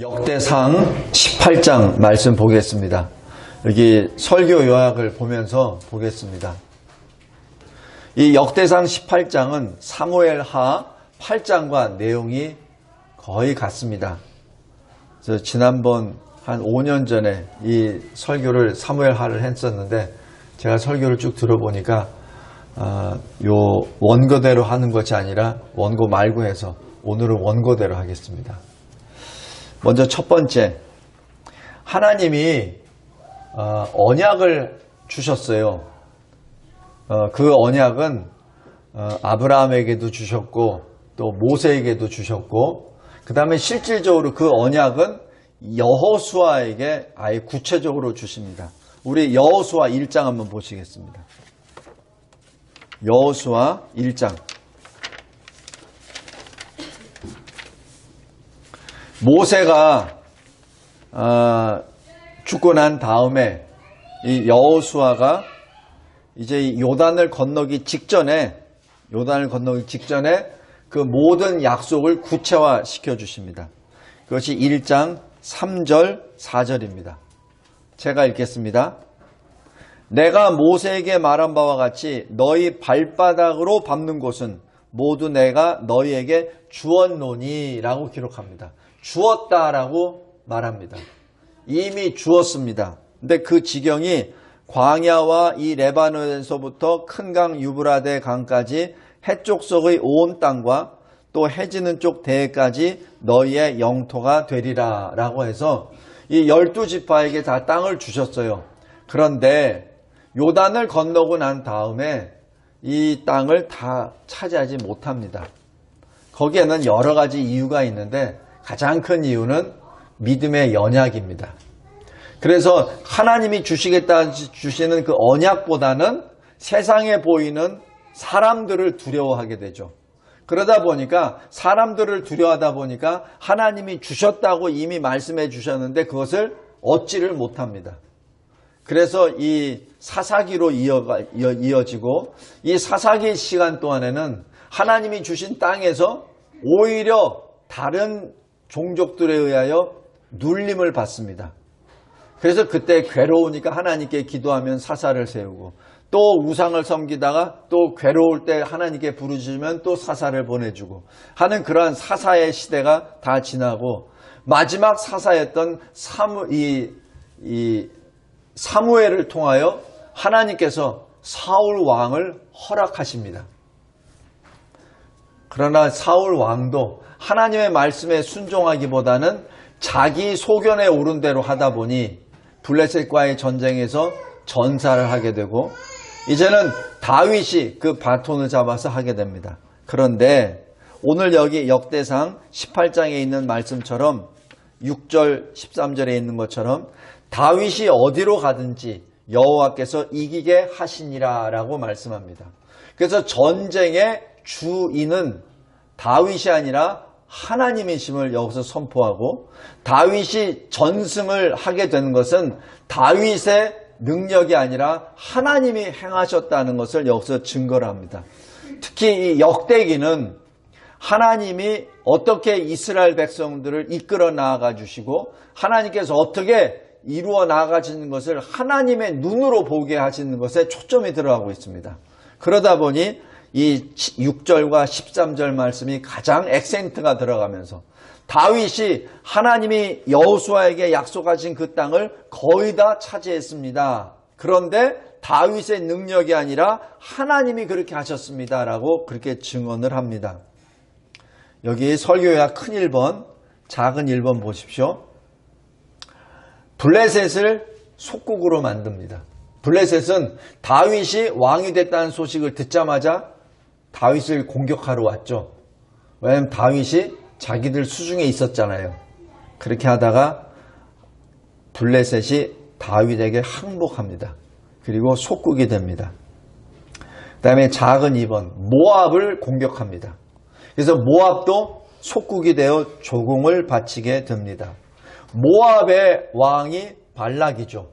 역대상 18장 말씀 보겠습니다. 여기 설교 요약을 보면서 보겠습니다. 이 역대상 18장은 사무엘 하 8장과 내용이 거의 같습니다. 그래서 지난번 한 5년 전에 이 설교를 사무엘 하를 했었는데 제가 설교를 쭉 들어보니까 아, 요 원고대로 하는 것이 아니라 원고 말고 해서 오늘은 원고대로 하겠습니다. 먼저 첫 번째, 하나님이 어, 언약을 주셨어요. 어, 그 언약은 어, 아브라함에게도 주셨고 또 모세에게도 주셨고 그 다음에 실질적으로 그 언약은 여호수아에게 아예 구체적으로 주십니다. 우리 여호수아 1장 한번 보시겠습니다. 여호수아 1장 모세가 어, 죽고 난 다음에 이 여호수아가 이제 이 요단을 건너기 직전에 요단을 건너기 직전에 그 모든 약속을 구체화 시켜 주십니다. 그것이 1장 3절 4절입니다. 제가 읽겠습니다. 내가 모세에게 말한 바와 같이 너희 발바닥으로 밟는 곳은 모두 내가 너희에게 주었노니라고 기록합니다. 주었다라고 말합니다. 이미 주었습니다. 근데 그 지경이 광야와 이 레바논에서부터 큰 강 유브라데 강까지 해쪽 속의 온 땅과 또 해지는 쪽 대해까지 너희의 영토가 되리라 라고 해서 이 열두 지파에게 다 땅을 주셨어요. 그런데 요단을 건너고 난 다음에 이 땅을 다 차지하지 못합니다. 거기에는 여러 가지 이유가 있는데 가장 큰 이유는 믿음의 연약입니다. 그래서 하나님이 주시겠다 주시는 그 언약보다는 세상에 보이는 사람들을 두려워하게 되죠. 그러다 보니까 사람들을 두려워하다 보니까 하나님이 주셨다고 이미 말씀해 주셨는데 그것을 얻지를 못합니다. 그래서 이 사사기로 이어가, 이어, 지고 이 사사기 시간 동안에는 하나님이 주신 땅에서 오히려 다른 종족들에 의하여 눌림을 받습니다. 그래서 그때 괴로우니까 하나님께 기도하면 사사를 세우고 또 우상을 섬기다가 또 괴로울 때 하나님께 부르짖으면 또 사사를 보내주고 하는 그러한 사사의 시대가 다 지나고 마지막 사사였던 사무, 이, 이 사무엘을 통하여 하나님께서 사울 왕을 허락하십니다. 그러나 사울 왕도 하나님의 말씀에 순종하기보다는 자기 소견에 오른 대로 하다 보니 블레셋과의 전쟁에서 전사를 하게 되고 이제는 다윗이 그 바톤을 잡아서 하게 됩니다. 그런데 오늘 여기 역대상 18장에 있는 말씀처럼 6절 13절에 있는 것처럼 다윗이 어디로 가든지 여호와께서 이기게 하시니라라고 말씀합니다. 그래서 전쟁의 주인은 다윗이 아니라 하나님이심을 여기서 선포하고 다윗이 전승을 하게 되는 것은 다윗의 능력이 아니라 하나님이 행하셨다는 것을 여기서 증거를 합니다. 특히 이 역대기는 하나님이 어떻게 이스라엘 백성들을 이끌어 나아가 주시고 하나님께서 어떻게 이루어 나아가시는 것을 하나님의 눈으로 보게 하시는 것에 초점이 들어가고 있습니다. 그러다 보니 이 6절과 13절 말씀이 가장 액센트가 들어가면서 다윗이 하나님이 여호수아에게 약속하신 그 땅을 거의 다 차지했습니다. 그런데 다윗의 능력이 아니라 하나님이 그렇게 하셨습니다라고 그렇게 증언을 합니다. 여기 설교야 큰 1번, 작은 1번 보십시오. 블레셋을 속국으로 만듭니다. 블레셋은 다윗이 왕이 됐다는 소식을 듣자마자 다윗을 공격하러 왔죠. 왜냐하면 다윗이 자기들 수중에 있었잖아요. 그렇게 하다가 블레셋이 다윗에게 항복합니다. 그리고 속국이 됩니다. 그 다음에 작은 2번 모압을 공격합니다. 그래서 모압도 속국이 되어 조공을 바치게 됩니다. 모압의 왕이 발락이죠.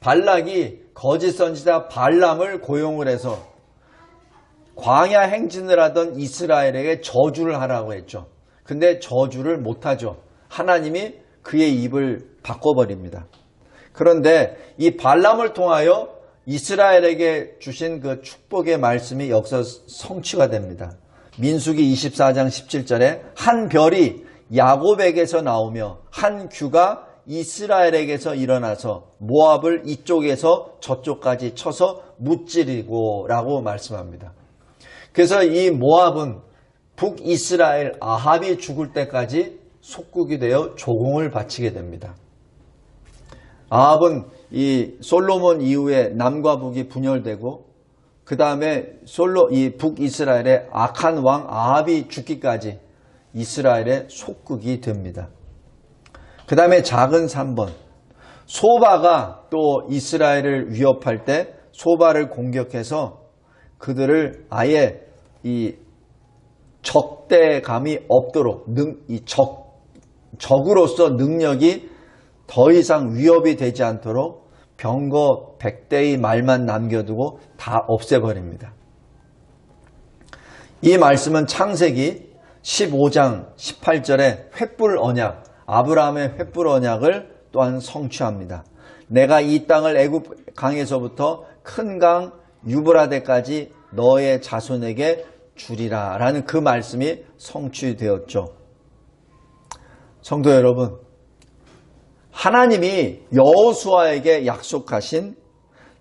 발락이 거짓 선지자 발람을 고용을 해서 광야 행진을 하던 이스라엘에게 저주를 하라고 했죠. 근데 저주를 못하죠. 하나님이 그의 입을 바꿔버립니다. 그런데 이 발람을 통하여 이스라엘에게 주신 그 축복의 말씀이 여기서 성취가 됩니다. 민수기 24장 17절에 한 별이 야곱에게서 나오며 한 규가 이스라엘에게서 일어나서 모압을 이쪽에서 저쪽까지 쳐서 무찌르고 라고 말씀합니다. 그래서 이 모압은 북이스라엘 아합이 죽을 때까지 속국이 되어 조공을 바치게 됩니다. 아합은 이 솔로몬 이후에 남과 북이 분열되고 그 다음에 솔로 이 북이스라엘의 악한 왕 아합이 죽기까지 이스라엘의 속국이 됩니다. 그 다음에 작은 3번 소바가 또 이스라엘을 위협할 때 소바를 공격해서 그들을 아예 이 적대감이 없도록 능, 이 적, 적으로서 능력이 더 이상 위협이 되지 않도록 병거 100대의 말만 남겨두고 다 없애버립니다. 이 말씀은 창세기 15장 18절에 횃불 언약, 아브라함의 횃불 언약을 또한 성취합니다. 내가 이 땅을 애굽 강에서부터 큰 강 유브라데까지 너의 자손에게 주리라 라는 그 말씀이 성취되었죠. 성도 여러분, 하나님이 여호수아에게 약속하신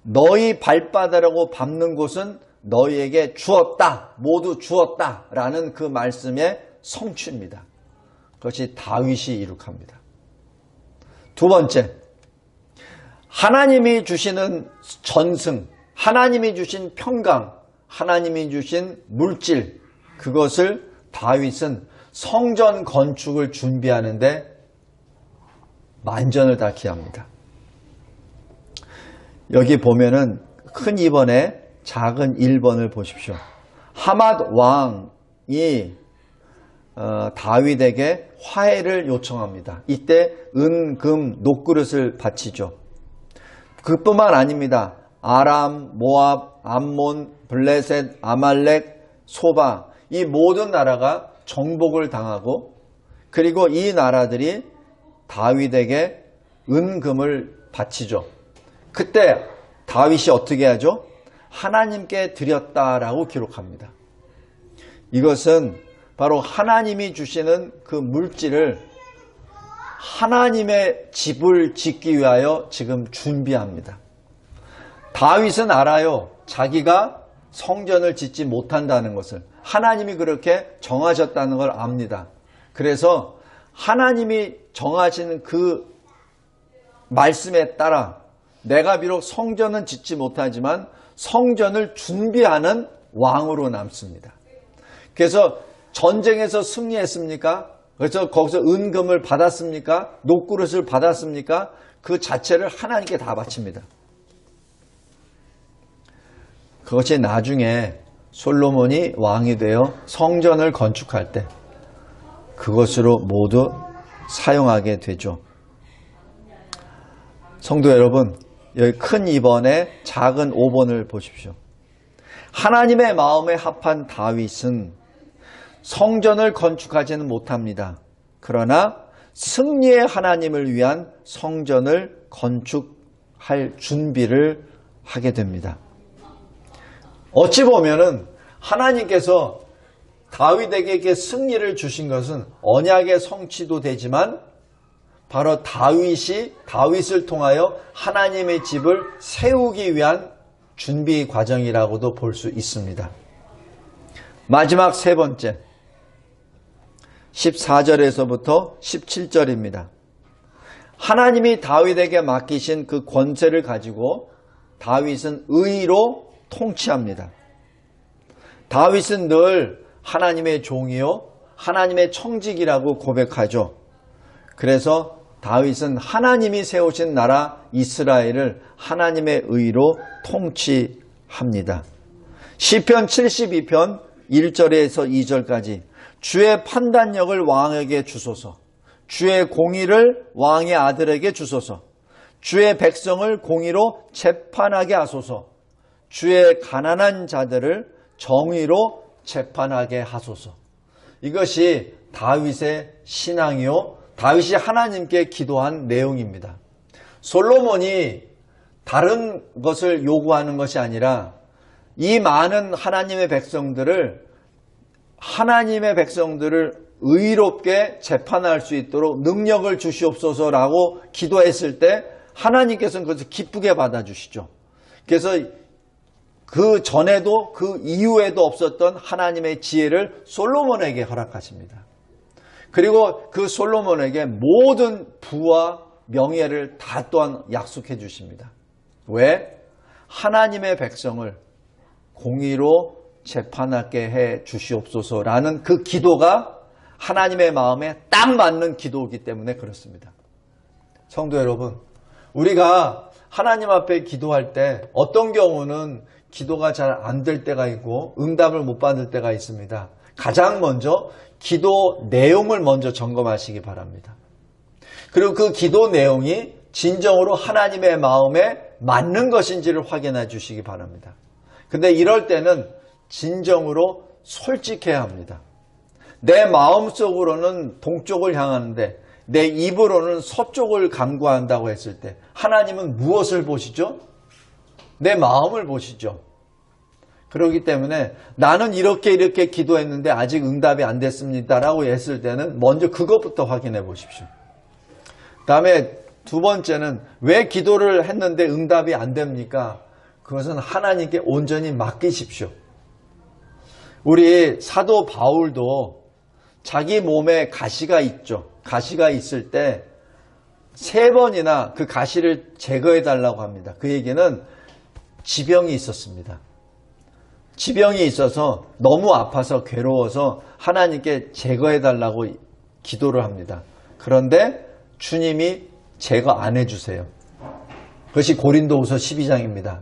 너희 발바닥으로 밟는 곳은 너희에게 주었다, 모두 주었다 라는 그 말씀의 성취입니다. 그것이 다윗이 이룩합니다. 두 번째, 하나님이 주시는 전승, 하나님이 주신 평강, 하나님이 주신 물질, 그것을 다윗은 성전 건축을 준비하는데 만전을 다 기합니다. 여기 보면은 큰 2번에 작은 1번을 보십시오. 하맛 왕이 어, 다윗에게 화해를 요청합니다. 이때 은, 금, 녹그릇을 바치죠. 그뿐만 아닙니다. 아람, 모압, 암몬, 블레셋, 아말렉, 소바 이 모든 나라가 정복을 당하고 그리고 이 나라들이 다윗에게 은금을 바치죠. 그때 다윗이 어떻게 하죠? 하나님께 드렸다라고 기록합니다. 이것은 바로 하나님이 주시는 그 물질을 하나님의 집을 짓기 위하여 지금 준비합니다. 다윗은 알아요. 자기가 성전을 짓지 못한다는 것을. 하나님이 그렇게 정하셨다는 걸 압니다. 그래서 하나님이 정하시는 그 말씀에 따라 내가 비록 성전은 짓지 못하지만 성전을 준비하는 왕으로 남습니다. 그래서 전쟁에서 승리했습니까? 그래서 거기서 은금을 받았습니까? 녹그릇을 받았습니까? 그 자체를 하나님께 다 바칩니다. 그것이 나중에 솔로몬이 왕이 되어 성전을 건축할 때 그것으로 모두 사용하게 되죠. 성도 여러분, 여기 큰 2번에 작은 5번을 보십시오. 하나님의 마음에 합한 다윗은 성전을 건축하지는 못합니다. 그러나 승리의 하나님을 위한 성전을 건축할 준비를 하게 됩니다. 어찌 보면은 하나님께서 다윗에게 승리를 주신 것은 언약의 성취도 되지만 바로 다윗이 다윗을 통하여 하나님의 집을 세우기 위한 준비 과정이라고도 볼 수 있습니다. 마지막 세 번째 14절에서부터 17절입니다. 하나님이 다윗에게 맡기신 그 권세를 가지고 다윗은 의로 통치합니다. 다윗은 늘 하나님의 종이요 하나님의 청직이라고 고백하죠. 그래서 다윗은 하나님이 세우신 나라 이스라엘을 하나님의 의로 통치합니다. 시편 72편 1절에서 2절까지 주의 판단력을 왕에게 주소서. 주의 공의를 왕의 아들에게 주소서. 주의 백성을 공의로 재판하게 하소서. 주의 가난한 자들을 정의로 재판하게 하소서. 이것이 다윗의 신앙이요. 다윗이 하나님께 기도한 내용입니다. 솔로몬이 다른 것을 요구하는 것이 아니라 이 많은 하나님의 백성들을 하나님의 백성들을 의롭게 재판할 수 있도록 능력을 주시옵소서라고 기도했을 때 하나님께서는 그것을 기쁘게 받아주시죠. 그래서 그 전에도 그 이후에도 없었던 하나님의 지혜를 솔로몬에게 허락하십니다. 그리고 그 솔로몬에게 모든 부와 명예를 다 또한 약속해 주십니다. 왜? 하나님의 백성을 공의로 재판하게 해 주시옵소서라는 그 기도가 하나님의 마음에 딱 맞는 기도이기 때문에 그렇습니다. 성도 여러분, 우리가 하나님 앞에 기도할 때 어떤 경우는 기도가 잘 안 될 때가 있고 응답을 못 받을 때가 있습니다. 가장 먼저 기도 내용을 먼저 점검하시기 바랍니다. 그리고 그 기도 내용이 진정으로 하나님의 마음에 맞는 것인지를 확인해 주시기 바랍니다. 근데 이럴 때는 진정으로 솔직해야 합니다. 내 마음속으로는 동쪽을 향하는데 내 입으로는 서쪽을 간구한다고 했을 때 하나님은 무엇을 보시죠? 내 마음을 보시죠. 그렇기 때문에 나는 이렇게 이렇게 기도했는데 아직 응답이 안 됐습니다라고 했을 때는 먼저 그것부터 확인해 보십시오. 다음에 두 번째는 왜 기도를 했는데 응답이 안 됩니까? 그것은 하나님께 온전히 맡기십시오. 우리 사도 바울도 자기 몸에 가시가 있죠. 가시가 있을 때 세 번이나 그 가시를 제거해 달라고 합니다. 그 얘기는 지병이 있었습니다. 지병이 있어서 너무 아파서 괴로워서 하나님께 제거해 달라고 기도를 합니다. 그런데 주님이 제거 안 해주세요. 그것이 고린도후서 12장입니다.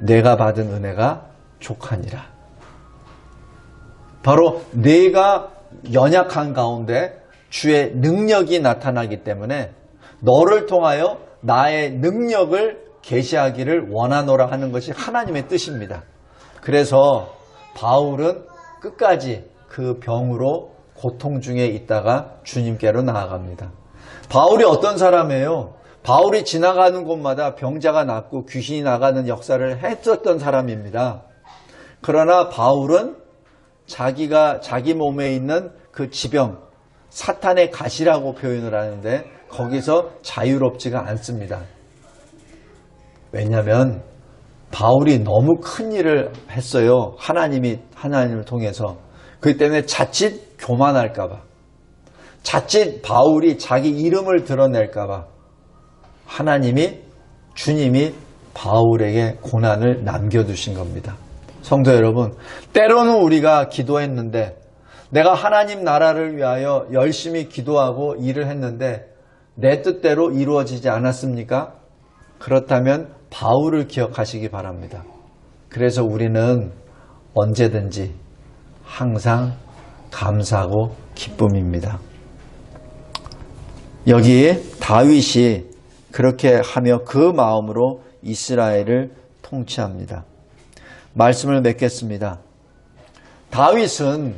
내가 받은 은혜가 족하니라. 바로 내가 연약한 가운데 주의 능력이 나타나기 때문에 너를 통하여 나의 능력을 계시하기를 원하노라 하는 것이 하나님의 뜻입니다. 그래서 바울은 끝까지 그 병으로 고통 중에 있다가 주님께로 나아갑니다. 바울이 어떤 사람이에요? 바울이 지나가는 곳마다 병자가 낫고 귀신이 나가는 역사를 했었던 사람입니다. 그러나 바울은 자기가 자기 몸에 있는 그 지병, 사탄의 가시라고 표현을 하는데 거기서 자유롭지가 않습니다. 왜냐하면 바울이 너무 큰 일을 했어요. 하나님이 하나님을 통해서 그렇기 때문에 자칫 교만할까봐, 자칫 바울이 자기 이름을 드러낼까봐 하나님이 주님이 바울에게 고난을 남겨두신 겁니다. 성도 여러분, 때로는 우리가 기도했는데 내가 하나님 나라를 위하여 열심히 기도하고 일을 했는데 내 뜻대로 이루어지지 않았습니까? 그렇다면 바울을 기억하시기 바랍니다. 그래서 우리는 언제든지 항상 감사하고 기쁨입니다. 여기 다윗이 그렇게 하며 그 마음으로 이스라엘을 통치합니다. 말씀을 맺겠습니다. 다윗은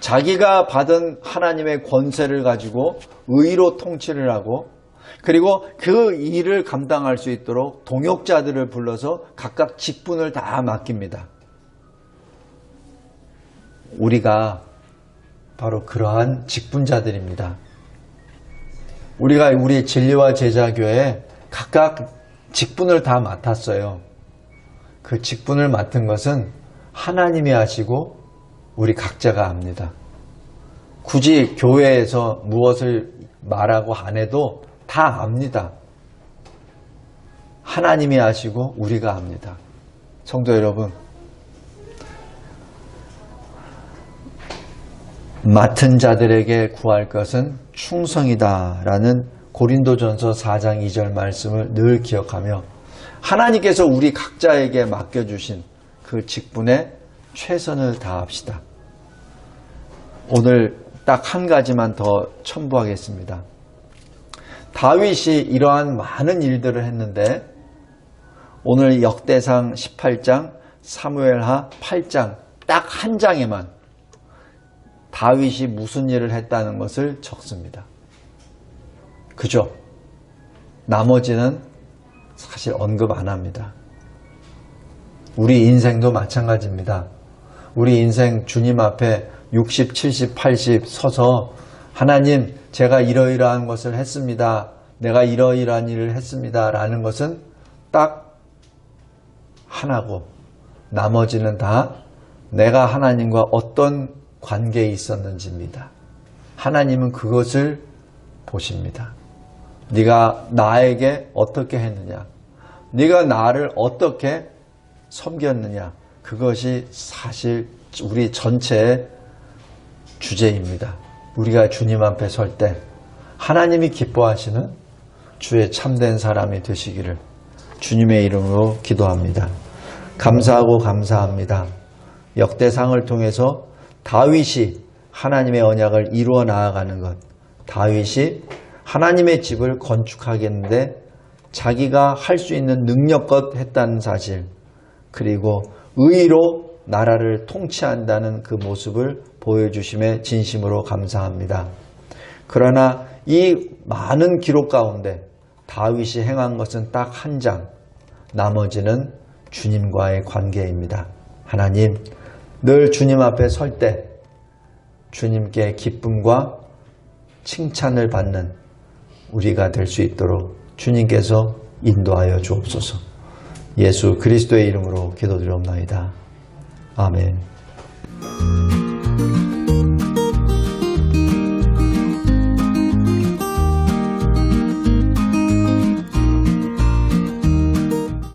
자기가 받은 하나님의 권세를 가지고 의로 통치를 하고 그리고 그 일을 감당할 수 있도록 동역자들을 불러서 각각 직분을 다 맡깁니다. 우리가 바로 그러한 직분자들입니다. 우리가 우리 진리와 제자교회 각각 직분을 다 맡았어요. 그 직분을 맡은 것은 하나님이 하시고 우리 각자가 합니다. 굳이 교회에서 무엇을 말하고 안 해도 다 압니다. 하나님이 하시고 우리가 합니다. 성도 여러분, 맡은 자들에게 구할 것은 충성이다라는 고린도전서 4장 2절 말씀을 늘 기억하며 하나님께서 우리 각자에게 맡겨주신 그 직분에 최선을 다합시다. 오늘 딱 한 가지만 더 첨부하겠습니다. 다윗이 이러한 많은 일들을 했는데 오늘 역대상 18장, 사무엘하 8장 딱 한 장에만 다윗이 무슨 일을 했다는 것을 적습니다. 그죠? 나머지는 사실 언급 안 합니다. 우리 인생도 마찬가지입니다. 우리 인생 주님 앞에 60, 70, 80 서서 하나님 제가 이러이러한 것을 했습니다. 내가 이러이러한 일을 했습니다. 라는 것은 딱 하나고 나머지는 다 내가 하나님과 어떤 관계에 있었는지입니다. 하나님은 그것을 보십니다. 네가 나에게 어떻게 했느냐? 네가 나를 어떻게 섬겼느냐? 그것이 사실 우리 전체의 주제입니다. 우리가 주님 앞에 설 때 하나님이 기뻐하시는 주의 참된 사람이 되시기를 주님의 이름으로 기도합니다. 감사하고 감사합니다. 역대상을 통해서 다윗이 하나님의 언약을 이루어 나아가는 것, 다윗이 하나님의 집을 건축하겠는데 자기가 할 수 있는 능력껏 했다는 사실, 그리고 의로 나라를 통치한다는 그 모습을 보여주심에 진심으로 감사합니다. 그러나 이 많은 기록 가운데 다윗이 행한 것은 딱 한 장, 나머지는 주님과의 관계입니다. 하나님, 늘 주님 앞에 설 때 주님께 기쁨과 칭찬을 받는 우리가 될 수 있도록 주님께서 인도하여 주옵소서. 예수 그리스도의 이름으로 기도드리옵나이다. 아멘.